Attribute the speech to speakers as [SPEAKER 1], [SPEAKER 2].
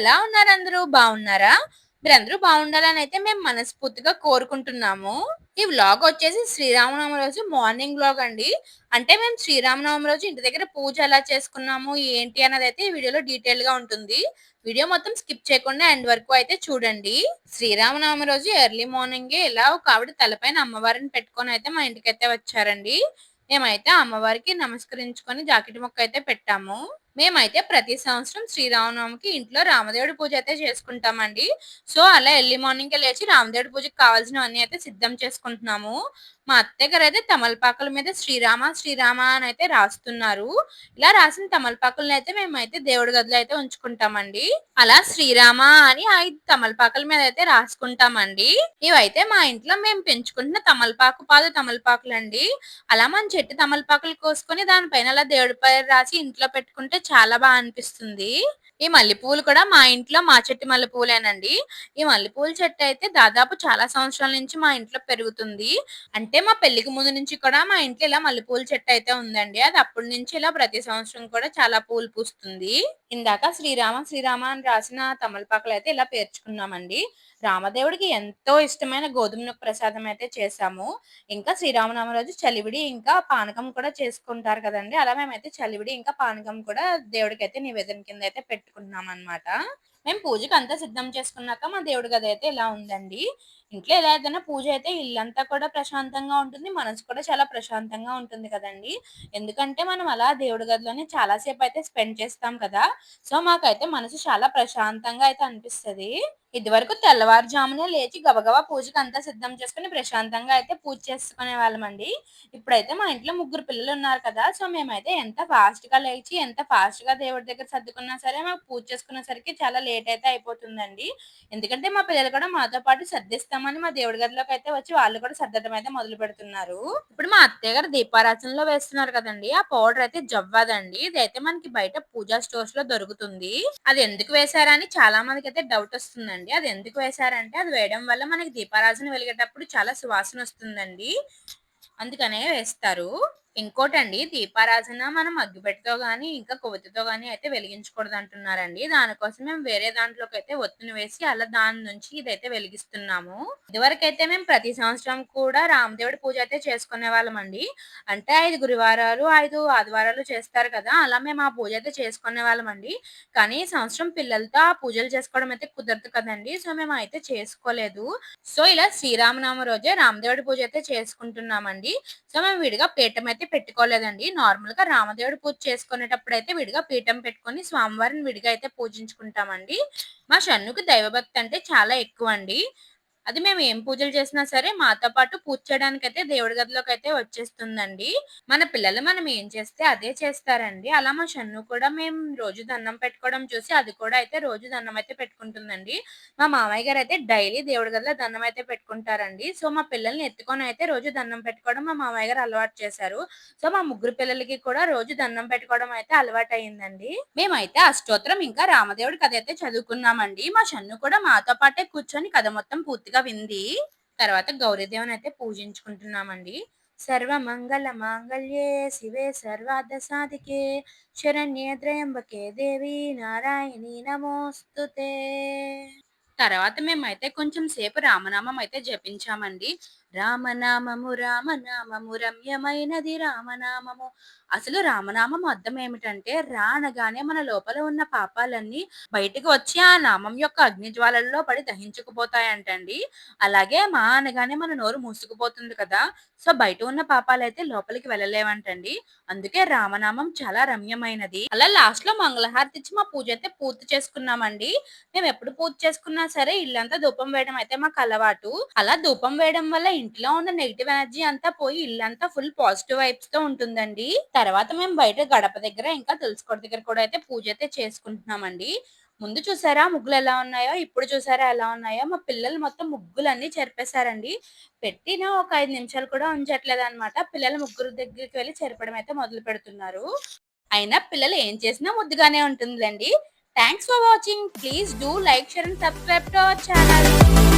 [SPEAKER 1] ఎలా ఉన్నారు అందరూ? బాగున్నారా? మీరందరూ బాగుండాలని అయితే మేము మనస్ఫూర్తిగా కోరుకుంటున్నాము. ఈ వ్లాగ్ వచ్చేసి శ్రీరామనవమి రోజు మార్నింగ్ వ్లాగ్ అండి. అంటే మేము శ్రీరామనవమి రోజు ఇంటి దగ్గర పూజ ఎలా చేసుకున్నాము ఏంటి అన్నది అయితే ఈ వీడియోలో డీటెయిల్గా ఉంటుంది. వీడియో మొత్తం స్కిప్ చేయకుండా ఎండ్ వరకు అయితే చూడండి. శ్రీరామనవమి రోజు ఎర్లీ మార్నింగ్ ఇలా ఒక ఆవిడ తలపైన అమ్మవారిని పెట్టుకొని అయితే మా ఇంటికి అయితే వచ్చారండి. మేమైతే అమ్మవారికి నమస్కరించుకొని జాకెట్ మొక్క అయితే పెట్టాము. మేమైతే ప్రతి సంవత్సరం శ్రీరామనవమికి ఇంట్లో రామదేవుడి పూజ అయితే చేసుకుంటామండి. సో అలా ఎర్లీ మార్నింగ్ లేచి రామదేవుడి పూజకి కావాల్సినవన్నీ అయితే సిద్ధం చేసుకుంటున్నాము. మా అత్తయ్య గారు అయితే తమలపాకుల మీద శ్రీరామ శ్రీరామ అని అయితే రాస్తున్నారు. ఇలా రాసిన తమలపాకులను అయితే మేమైతే దేవుడి గదిలో అయితే ఉంచుకుంటామండి. అలా శ్రీరామ అని ఐదు తమలపాకుల మీద అయితే రాసుకుంటామండి. ఇవైతే మా ఇంట్లో మేము పెంచుకుంటున్న తమలపాకు పాదు తమలపాకులు అండి అలా మన చెట్టు తమలపాకులు కోసుకొని దానిపైన అలా దేవుడి పేరు రాసి ఇంట్లో పెట్టుకుంటే చాలా బాగా అనిపిస్తుంది. ఈ మల్లెపూలు కూడా మా ఇంట్లో మా చెట్టు మల్లెపూలేనండి. ఈ మల్లెపూల చెట్టు అయితే దాదాపు చాలా సంవత్సరాల నుంచి మా ఇంట్లో పెరుగుతుంది. అంటే మా పెళ్ళికి ముందు నుంచి కూడా మా ఇంట్లో ఇలా మల్లెపూల చెట్టు అయితే ఉందండి. అది అప్పటి నుంచి ఇలా ప్రతి సంవత్సరం కూడా చాలా పూలు పూస్తుంది. ఇందాక శ్రీరామ శ్రీరామ అని రాసిన తమలపాకులు అయితే ఇలా పేర్చుకున్నామండి. రామదేవుడికి ఎంతో ఇష్టమైన గోధుమ ప్రసాదం అయితే చేసాము ఇంకా శ్రీరామనవమి రోజు చలివిడి ఇంకా పానకం కూడా చేసుకుంటారు కదండి. అలా మేమైతే చలివిడి ఇంకా పానకం కూడా దేవుడికి అయితే నివేదన కింద అయితే పెట్టుకుంటున్నాం అనమాట మేము పూజకి అంతా సిద్ధం చేసుకున్నాక మా దేవుడి గది అయితే ఇలా ఉందండి. ఇంట్లో ఎలా ఏదైనా పూజ అయితే ఇల్లంతా కూడా ప్రశాంతంగా ఉంటుంది. మనసు కూడా చాలా ప్రశాంతంగా ఉంటుంది కదండి. ఎందుకంటే మనం అలా దేవుడి గదిలోనే చాలాసేపు అయితే స్పెండ్ చేస్తాం కదా. సో మాకైతే మనసు చాలా ప్రశాంతంగా అయితే అనిపిస్తుంది. ఇదివరకు తెల్లవారుజామునే లేచి గబగబా పూజకి అంతా సిద్ధం చేసుకుని ప్రశాంతంగా అయితే పూజ చేసుకునే వాళ్ళమండి ఇప్పుడైతే మా ఇంట్లో ముగ్గురు పిల్లలు ఉన్నారు కదా. సో మేమైతే ఎంత ఫాస్ట్గా లేచి ఎంత ఫాస్ట్గా దేవుడి దగ్గర సర్దుకున్నా సరే మాకు పూజ చేసుకునేసరికి చాలా లేట్ అయితే అయిపోతుందండి. ఎందుకంటే మా పిల్లలు కూడా మాతో పాటు సర్దిస్తాం సర్దిస్తామని మా దేవుడి గదిలోకి అయితే వచ్చి వాళ్ళు కూడా సర్దడం అయితే మొదలు పెడుతున్నారు. ఇప్పుడు మా అత్తయ్య గారు దీపారాధనలో వేస్తున్నారు కదండి. ఆ పౌడర్ అయితే జవ్వదండి. ఇదైతే మనకి బయట పూజా స్టోర్స్లో దొరుకుతుంది. అది ఎందుకు వేశారని చాలా మందికి అయితే డౌట్ వస్తుందండి. అది ఎందుకు వేశారంటే అది వేయడం వల్ల మనకి దీపారాజన వెలిగేటప్పుడు చాలా సువాసన వస్తుందండి. అందుకనే వేస్తారు. ఇంకోటండి దీపారాధన మనం అగ్గిపెట్టతో కానీ ఇంకా కొవ్వొత్తితో కానీ అయితే వెలిగించకూడదు అంటున్నారండి దానికోసం మేము వేరే దాంట్లోకి అయితే ఒత్తిని వేసి అలా దాని నుంచి ఇదైతే వెలిగిస్తున్నాము. ఇదివరకైతే అయితే మేము ప్రతి సంవత్సరం కూడా రామదేవుడి పూజ అయితే చేసుకునే వాళ్ళం అండి అంటే ఐదు గురువారాలు ఐదు ఆదివారాలు చేస్తారు కదా అలా మేము ఆ పూజ అయితే చేసుకునే వాళ్ళం అండి కానీ సంవత్సరం పిల్లలతో ఆ పూజలు చేసుకోవడం అయితే కుదరదు కదండి సో మేము అయితే చేసుకోలేదు. సో ఇలా శ్రీరామనామ రోజే రామదేవుడి పూజ అయితే చేసుకుంటున్నామండి. సో మేము విడిగా పీఠం అయితే అయితే పెట్టుకోలేదండి. నార్మల్గా రామదేవుడు పూజ చేసుకునేటప్పుడు అయితే విడిగా పీఠం పెట్టుకొని స్వామివారిని విడిగా అయితే పూజించుకుంటామండి. మా షన్నుకు దైవభక్తి అంటే చాలా ఎక్కువ అండి అది మేము ఏం పూజలు చేసినా సరే మాతో పాటు పూజ చేయడానికి అయితే దేవుడి గదిలోకి అయితే వచ్చేస్తుందండి. మన పిల్లలు మనం ఏం చేస్తే అదే చేస్తారండి. అలా మా షన్ను కూడా మేము రోజు దండం పెట్టుకోవడం చూసి అది కూడా అయితే రోజు దండం అయితే పెట్టుకుంటుందండి. మా మామయ్య గారు అయితే డైలీ దేవుడి గదిలో దండం అయితే పెట్టుకుంటారండి. సో మా పిల్లల్ని ఎత్తుకొని అయితే రోజు దండం పెట్టుకోవడం మా మామయ్య గారు అలవాటు చేశారు. సో మా ముగ్గురు పిల్లలకి కూడా రోజు దండం పెట్టుకోవడం అయితే అలవాటు అయిందండి మేమైతే అష్టోత్తరం ఇంకా రామదేవుడి కథ అయితే చదువుకున్నామండి. మా షన్ను కూడా మాతో పాటే కూర్చొని కథ మొత్తం పూర్తిగా వింది. తర్వాత గౌరీదేవుని అయితే పూజించుకుంటున్నామండి. సర్వమంగళ మాంగళ్యే శివే సర్వార్థ సాధికే శరణ్యే త్రయంబకే దేవి నారాయణి నమోస్తుతే. తర్వాత మేమైతే కొంచెం సేపు రామనామం అయితే జపించామండి. రామనామము రామనామము రమ్యమైనది రామనామము. అసలు రామనామం అర్థం ఏమిటంటే రా అనగానే మన లోపల ఉన్న పాపాలన్నీ బయటకు వచ్చి ఆ నామం యొక్క అగ్నిజ్వాలల్లో పడి దహించుకుపోతాయంటండి. అలాగే మా అనగానే మన నోరు మూసుకుపోతుంది కదా. సో బయట ఉన్న పాపాలు అయితే లోపలికి వెళ్ళలేవంటండి. అందుకే రామనామం చాలా రమ్యమైనది. అలా లాస్ట్లో మంగళహారతి ఇచ్చి మా పూజ అయితే పూర్తి చేసుకున్నామండి. మేము ఎప్పుడు పూజ చేసుకున్నా సరే ఇల్లంతా ధూపం వేయడం అయితే మాకు అలవాటు. అలా ధూపం వేయడం వల్ల ఇంట్లో ఉన్న నెగిటివ్ ఎనర్జీ అంతా పోయి ఇల్లంతా ఫుల్ పాజిటివ్ వైబ్స్తో ఉంటుందండి. తర్వాత మేము బయట గడప దగ్గర ఇంకా తులసికోట దగ్గర కూడా అయితే పూజ అయితే చేసుకుంటున్నామండి. ముందు చూసారా ముగ్గులు ఎలా ఉన్నాయో ఇప్పుడు చూసారా ఎలా ఉన్నాయో మా పిల్లలు మొత్తం ముగ్గులన్నీ చెరిపేశారండి. పెట్టిన ఒక ఐదు నిమిషాలు కూడా ఉంచట్లేదు అనమాట పిల్లలు ముగ్గురు దగ్గరికి వెళ్ళి చెరపడం అయితే మొదలు పెడుతున్నారు. అయినా పిల్లలు ఏం చేసినా ముద్దుగానే ఉంటుందండి thanks for watching please do like share and subscribe to our channel